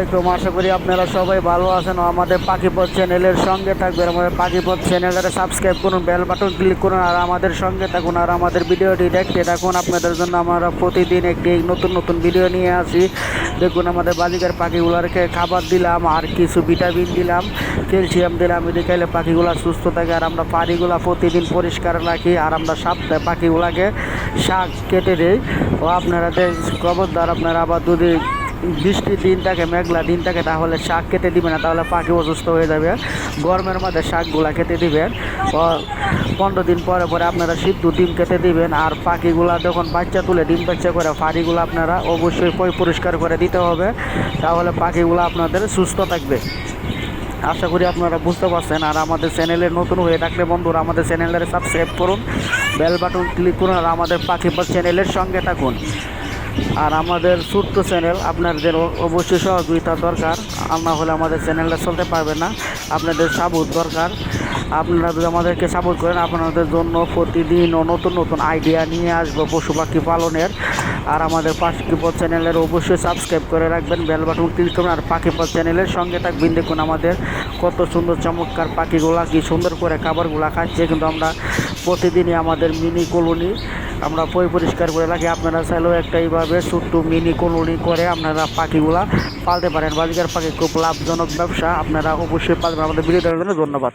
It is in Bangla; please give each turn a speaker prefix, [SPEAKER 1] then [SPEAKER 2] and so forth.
[SPEAKER 1] আসসালামাইকুম আশা করি, আপনারা সবাই ভালো আছেন আমাদের পাখিপথ চ্যানেলের সঙ্গে থাকবেন। আমাদের পাখিপথ চ্যানেলটা সাবস্ক্রাইব করুন বেল বাটন ক্লিক করুন, আর আমাদের সঙ্গে থাকুন, আর আমাদের ভিডিওটি দেখতে থাকুন। আপনাদের জন্য আমরা প্রতিদিন একটি নতুন নতুন ভিডিও নিয়ে আসি। দেখুন আমাদের বাজিকার পাখিগুলোকে খাবার দিলাম, আর কিছু ভিটামিন দিলাম ক্যালসিয়াম দিলাম এটি খাইলে পাখিগুলো সুস্থ থাকে, আর আমরা পানিগুলো প্রতিদিন পরিষ্কার রাখি, আর আমরা সপ্তাহে পাখিগুলোকে শাক কেটে দিই। ও আপনারা খবরদার, আপনারা আবার যদি বৃষ্টির দিন থাকে, মেঘলা দিন থাকে, তাহলে শাক কেটে দিবে না, তাহলে পাখি অসুস্থ হয়ে যাবে। গরমের মধ্যে শাকগুলা খেতে দিবেন পনেরো দিন পরে পরে আপনারা সিদ্ধ ডিম কেটে দিবেন, আর পাখিগুলা যখন বাচ্চা তুলে, ডিম বাচ্চা করে পানিগুলো আপনারা অবশ্যই পরিষ্কার করে দিতে হবে, তাহলে পাখিগুলো আপনাদের সুস্থ থাকবে। আশা করি আপনারা বুঝতে পারছেন, আর আমাদের চ্যানেলে নতুন হয়ে থাকলে বন্ধুরা আমাদের চ্যানেলটাকে সাবস্ক্রাইব করুন, বেল বাটন ক্লিক করুন, আর আমাদের পাখিপাত চ্যানেলের সঙ্গে থাকুন। আর আমাদের ছোট্ট চ্যানেল, আপনাদের অবশ্যই সহযোগিতা দরকার। আর না হলে আমাদের চ্যানেলটা চলতে পারবে না। আপনাদের সাপোর্ট দরকার। আপনারা যদি আমাদেরকে সাপোর্ট করেন, আপনাদের জন্য প্রতিদিন নতুন নতুন আইডিয়া নিয়ে আসব পশু পাখি পালনের। আর আমাদের পাখিপথ চ্যানেলের অবশ্যই সাবস্ক্রাইব করে রাখবেন বেল বাটন ক্লিক করুন আর পাখিপথ চ্যানেলের সঙ্গে থাকবেন। দেখুন আমাদের কত সুন্দর চমৎকার পাখিগুলা, কি সুন্দর করে খাবারগুলা খাচ্ছে। কিন্তু আমরা প্রতিদিনই আমাদের মিনি কলোনি আমরা পয় পরিষ্কার করে রাখি। আপনারা চাইলেও একটা এইভাবে ছোট্ট মিনি কলোনি করে আপনারা পাখিগুলা পালতে পারেন। বাজিকার পাখি খুব লাভজনক ব্যবসা। আপনারা অবশ্যই পালবেন। আমাদের দেখার জন্য ধন্যবাদ।